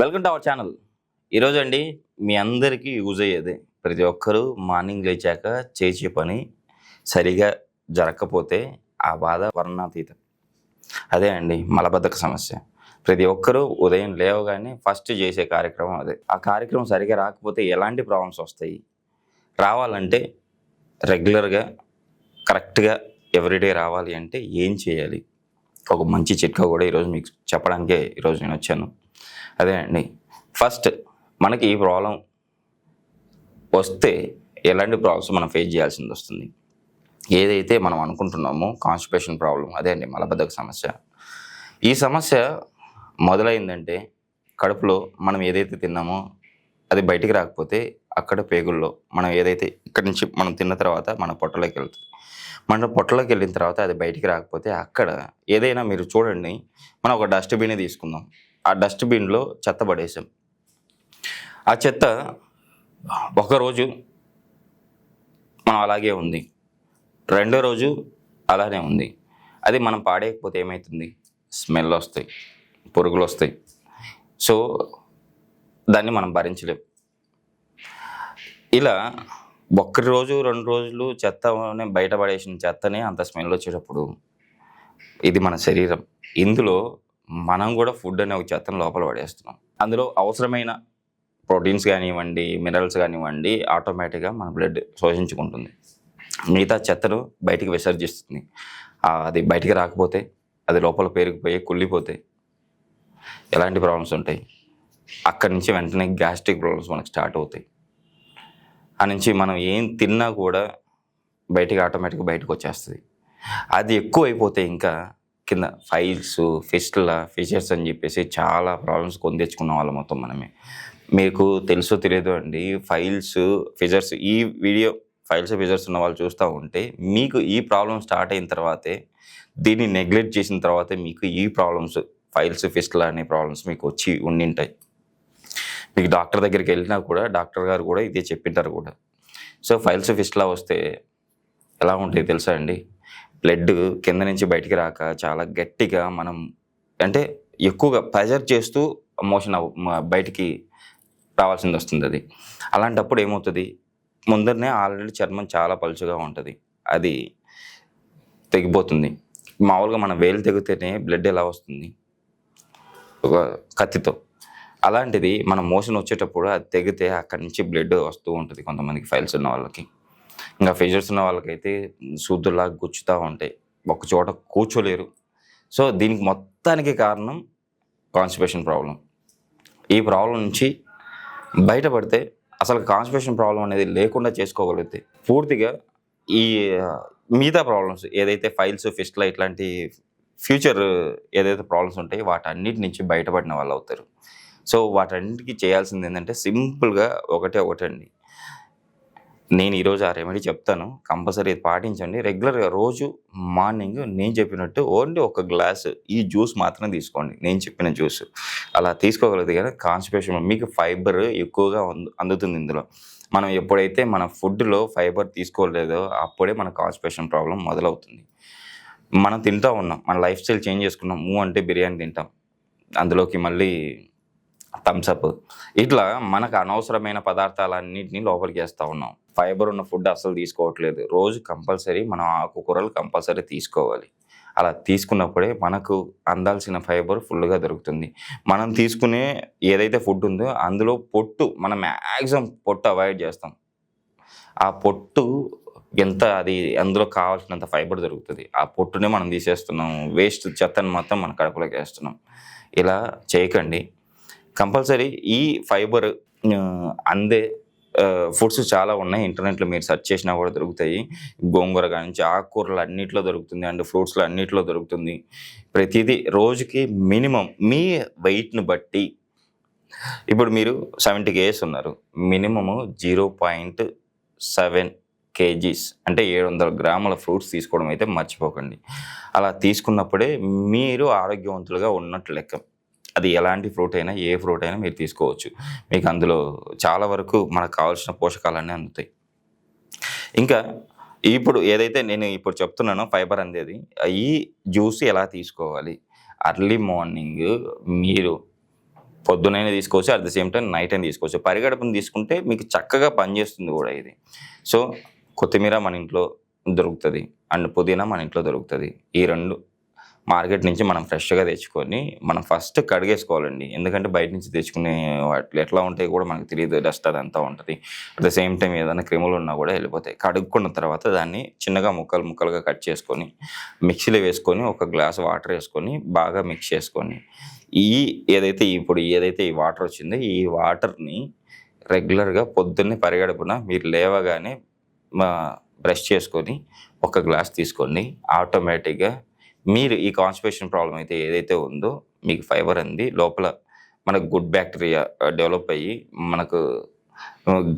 Welcome to our channel ఈరోజు అండి మీ అందరికీ యూజ్ అయ్యేది ప్రతి ఒక్కరూ మార్నింగ్ లేచాక చేసే పని సరిగా జరగకపోతే ఆ బాధ వర్ణాతీతం. అదే అండి మలబద్ధక సమస్య. ప్రతి ఒక్కరూ ఉదయం లేవగానే ఫస్ట్ చేసే కార్యక్రమం అదే. ఆ కార్యక్రమం సరిగా రాకపోతే ఎలాంటి ప్రాబ్లమ్స్ వస్తాయి? రావాలంటే రెగ్యులర్గా కరెక్ట్గా ఎవ్రీడే రావాలి అంటే ఏం చేయాలి? ఒక మంచి చిట్కా కూడా ఈరోజు మీకు చెప్పడానికే ఈరోజు నేను వచ్చాను. అదే అండి. ఫస్ట్ మనకి ఈ ప్రాబ్లం వస్తే ఎలాంటి ప్రాబ్లమ్స్ మనం ఫేస్ చేయాల్సింది వస్తుంది. ఏదైతే మనం అనుకుంటున్నామో కాన్స్టిపేషన్ ప్రాబ్లం అదే అండి మలబద్ధక సమస్య. ఈ సమస్య మొదలైందంటే కడుపులో మనం ఏదైతే తిన్నామో అది బయటికి రాకపోతే అక్కడ పేగుల్లో మనం ఏదైతే ఇక్కడి నుంచి మనం తిన్న తర్వాత మన పొట్టలోకి వెళ్తుంది. మన పొట్టలోకి వెళ్ళిన తర్వాత అది బయటికి రాకపోతే అక్కడ ఏదైనా మీరు చూడండి మనం ఒక డస్ట్బిన్ తీసుకుందాం. ఆ డస్ట్బిన్లో చెత్త పడేసాం. ఆ చెత్త ఒకరోజు మనం అలాగే ఉంది. రెండో రోజు అలానే ఉంది. అది మనం పాడేయకపోతే ఏమవుతుంది స్మెల్ వస్తాయి పురుగులు వస్తాయి. సో దాన్ని మనం భరించలేం. ఇలా ఒక్క రోజు రెండు రోజులు చెత్తనే బయటపడేసిన చెత్తనే అంత స్మెల్ వచ్చేటప్పుడు ఇది మన శరీరం. ఇందులో మనం కూడా ఫుడ్ అనే ఒక చెత్తను లోపల పడేస్తున్నాం. అందులో అవసరమైన ప్రోటీన్స్ కానివ్వండి మినరల్స్ కానివ్వండి ఆటోమేటిక్గా మన బ్లడ్ శోషించుకుంటుంది. మిగతా చెత్తను బయటికి విసర్జిస్తుంది. అది బయటికి రాకపోతే అది లోపల పేరుకుపోయి కుళ్ళిపోతే ఎలాంటి ప్రాబ్లమ్స్ ఉంటాయి? అక్కడి నుంచి వెంటనే గ్యాస్ట్రిక్ ప్రాబ్లమ్స్ మనకు స్టార్ట్ అవుతాయి. ఆ నుంచి మనం ఏం తిన్నా కూడా బయటికి ఆటోమేటిక్గా బయటకు వచ్చేస్తుంది. అది ఎక్కువ అయిపోతే ఇంకా కింద ఫైల్స్ ఫిస్ట్ల ఫిషర్స్ అని చెప్పేసి చాలా ప్రాబ్లమ్స్ కొని తెచ్చుకున్న వాళ్ళం మొత్తం మనమే. మీకు తెలుసో తెలియదు అండి ఫైల్స్ ఫిజర్స్ ఈ వీడియో ఫైల్స్ ఫిజర్స్ ఉన్న వాళ్ళు చూస్తూ ఉంటే మీకు ఈ ప్రాబ్లమ్ స్టార్ట్ అయిన తర్వాతే దీన్ని నెగ్లెక్ట్ చేసిన తర్వాతే మీకు ఈ ప్రాబ్లమ్స్ ఫైల్స్ ఫిస్టుల అనే ప్రాబ్లమ్స్ మీకు వచ్చి ఉండింటాయి. మీకు డాక్టర్ దగ్గరికి వెళ్ళినా కూడా డాక్టర్ గారు కూడా ఇదే చెప్పింటారు కూడా. సో ఫైల్స్ ఫిస్ట్లా వస్తే ఎలా ఉంటాయి తెలుసా అండి? బ్లడ్ కింద నుంచి బయటికి రాక చాలా గట్టిగా మనం అంటే ఎక్కువగా ప్రెజర్ చేస్తూ మోషన్ బయటికి రావాల్సింది వస్తుంది అది. అలాంటప్పుడు ఏమవుతుంది? ముందరనే ఆల్రెడీ చర్మం చాలా పలుచగా ఉంటుంది. అది తెగిపోతుంది. మామూలుగా మన వేలు తెగితేనే బ్లడ్ ఎలా వస్తుంది? ఒక కత్తితో. అలాంటిది మన మోషన్ వచ్చేటప్పుడు అది తెగితే అక్కడి నుంచి బ్లడ్ వస్తూ ఉంటుంది కొంతమందికి ఫైల్స్ ఉన్న వాళ్ళకి. ఇంకా ఫీజర్స్ ఉన్న వాళ్ళకైతే సూదులా గుచ్చుతూ ఉంటాయి. ఒక చోట కూర్చోలేరు. సో దీనికి మొత్తానికి కారణం కాన్స్టిపేషన్ ప్రాబ్లం ఈ ప్రాబ్లం నుంచి బయటపడితే అసలు కాన్స్టిపేషన్ ప్రాబ్లం అనేది లేకుండా చేసుకోగలిగితే పూర్తిగా ఈ మిగతా ప్రాబ్లమ్స్ ఏదైతే ఫైల్స్ ఫిస్ట్ల ఇట్లాంటి ఫ్యూచర్ ఏదైతే ప్రాబ్లమ్స్ ఉంటాయో వాటన్నిటి నుంచి బయటపడిన వాళ్ళు అవుతారు సో వాటన్నిటికీ చేయాల్సింది ఏంటంటే సింపుల్గా ఒకటే ఒకటండి. నేను ఈరోజు ఆ రెమెడీ చెప్తాను. కంపల్సరీ పాటించండి. రెగ్యులర్గా రోజు మార్నింగ్ నేను చెప్పినట్టు ఓన్లీ ఒక గ్లాస్ ఈ జ్యూస్ మాత్రం తీసుకోండి. నేను చెప్పిన జ్యూస్ అలా తీసుకోగలిగితే కానీ కాన్స్టిపేషన్ మీకు ఫైబర్ ఎక్కువగా అందు- అందుతుంది ఇందులో. మనం ఎప్పుడైతే మన ఫుడ్లో ఫైబర్ తీసుకోలేదో అప్పుడే మన కాన్స్టిపేషన్ ప్రాబ్లం మొదలవుతుంది. మనం తింటూ ఉన్నాం. మన లైఫ్ స్టైల్ చేంజ్ చేసుకున్నాం. మూ అంటే బిర్యానీ తింటాం. అందులోకి మళ్ళీ థమ్స్అప్ ఇట్లా మనకు అనవసరమైన పదార్థాలన్నింటినీ లోపలికి వేస్తూ ఉన్నాం. ఫైబర్ ఉన్న ఫుడ్ అసలు తీసుకోవట్లేదు. రోజు కంపల్సరీ మనం ఆకుకూరలు కంపల్సరీ తీసుకోవాలి. అలా తీసుకున్నప్పుడే మనకు అందాల్సిన ఫైబర్ ఫుల్గా దొరుకుతుంది. మనం తీసుకునే ఏదైతే ఫుడ్ ఉందో అందులో పొట్టు మనం మ్యాక్సిమం పొట్టు అవాయిడ్ చేస్తాం. ఆ పొట్టు ఎంత అది అందులో కావాల్సినంత ఫైబర్ దొరుకుతుంది. ఆ పొట్టునే మనం తీసేస్తున్నాం. వేస్ట్ చెత్తను మొత్తం మన కడుపులోకి వేస్తున్నాం. ఇలా చేయకండి. కంపల్సరీ ఈ ఫైబర్ అందే ఫుడ్స్ చాలా ఉన్నాయి. ఇంటర్నెట్లో మీరు సెర్చ్ చేసినా కూడా దొరుకుతాయి. గోంగూర కానించి ఆకుకూరలు అన్నిట్లో దొరుకుతుంది. అండ్ ఫ్రూట్స్లో అన్నిట్లో దొరుకుతుంది. ప్రతిదీ రోజుకి మినిమం మీ వెయిట్ని బట్టి. ఇప్పుడు మీరు సెవెంటీ కేజీస్ ఉన్నారు. Minimum zero point seven kgs అంటే ఏడు వందల గ్రాముల ఫ్రూట్స్ తీసుకోవడం అయితే మర్చిపోకండి. అలా తీసుకున్నప్పుడే మీరు ఆరోగ్యవంతులుగా ఉన్నట్లు లెక్క. అది ఎలాంటి ఫ్రూట్ అయినా ఏ ఫ్రూట్ అయినా మీరు తీసుకోవచ్చు. మీకు అందులో చాలా వరకు మనకు కావాల్సిన పోషకాలన్నీ అందుతాయి. ఇంకా ఇప్పుడు ఏదైతే నేను ఇప్పుడు చెప్తున్నానో ఫైబర్ అందేది ఈ జ్యూస్ ఎలా తీసుకోవాలి? అర్లీ మార్నింగ్ మీరు పొద్దునైనా తీసుకోవచ్చు at the same time night అయినా తీసుకోవచ్చు. పరిగడపను తీసుకుంటే మీకు చక్కగా పనిచేస్తుంది కూడా ఇది. సో కొత్తిమీర మన ఇంట్లో దొరుకుతుంది అండ్ పుదీనా మన ఇంట్లో దొరుకుతుంది. ఈ రెండు మార్కెట్ నుంచి మనం ఫ్రెష్గా తెచ్చుకొని మనం ఫస్ట్ కడిగేసుకోవాలండి. ఎందుకంటే బయట నుంచి తెచ్చుకునే వాటిలో ఎట్లా ఉంటాయి కూడా మనకు తెలియదు డస్ట్ అదంతా ఉంటుంది. అట్ ద సేమ్ టైం ఏదైనా క్రిములు ఉన్నా కూడా వెళ్ళిపోతాయి. కడుక్కున్న తర్వాత దాన్ని చిన్నగా ముక్కలు ముక్కలుగా కట్ చేసుకొని మిక్సీలో వేసుకొని ఒక గ్లాస్ వాటర్ వేసుకొని బాగా మిక్స్ చేసుకొని ఈ ఏదైతే ఇప్పుడు ఏదైతే ఈ వాటర్ వచ్చిందో ఈ వాటర్ని రెగ్యులర్గా పొద్దున్నే పరిగడుపున మీరు లేవగానే బ్రష్ చేసుకొని ఒక గ్లాస్ తీసుకోండి. ఆటోమేటిక్గా మీరు ఈ కాన్స్టిపేషన్ ప్రాబ్లం అయితే ఏదైతే ఉందో మీకు ఫైబర్ అంది లోపల మనకు గుడ్ బ్యాక్టీరియా డెవలప్ అయ్యి మనకు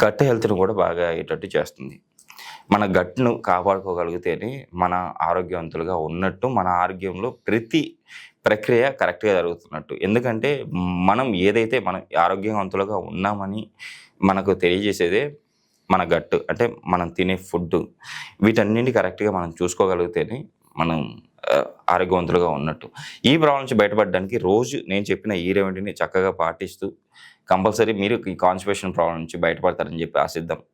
గట్ హెల్త్ను కూడా బాగా అయ్యేటట్టు చేస్తుంది. మన గట్ను కాపాడుకోగలిగితేనే మన ఆరోగ్యవంతులుగా ఉన్నట్టు మన ఆరోగ్యంలో ప్రతి ప్రక్రియ కరెక్ట్గా జరుగుతున్నట్టు. ఎందుకంటే మనం ఏదైతే మనం ఆరోగ్యవంతులుగా ఉన్నామని మనకు తెలియజేసేదే మన గట్టు అంటే మనం తినే ఫుడ్ వీటన్నింటి కరెక్ట్గా మనం చూసుకోగలిగితేనే మనం ఆరోగ్యవంతులుగా ఉన్నట్టు. ఈ ప్రాబ్లం నుంచి బయటపడడానికి రోజు నేను చెప్పిన ఈ రెమెడీని చక్కగా పాటిస్తూ కంపల్సరీ మీరు ఈ కాన్స్టిపేషన్ ప్రాబ్లం నుంచి బయటపడతారని చెప్పి ఆశిద్దాం.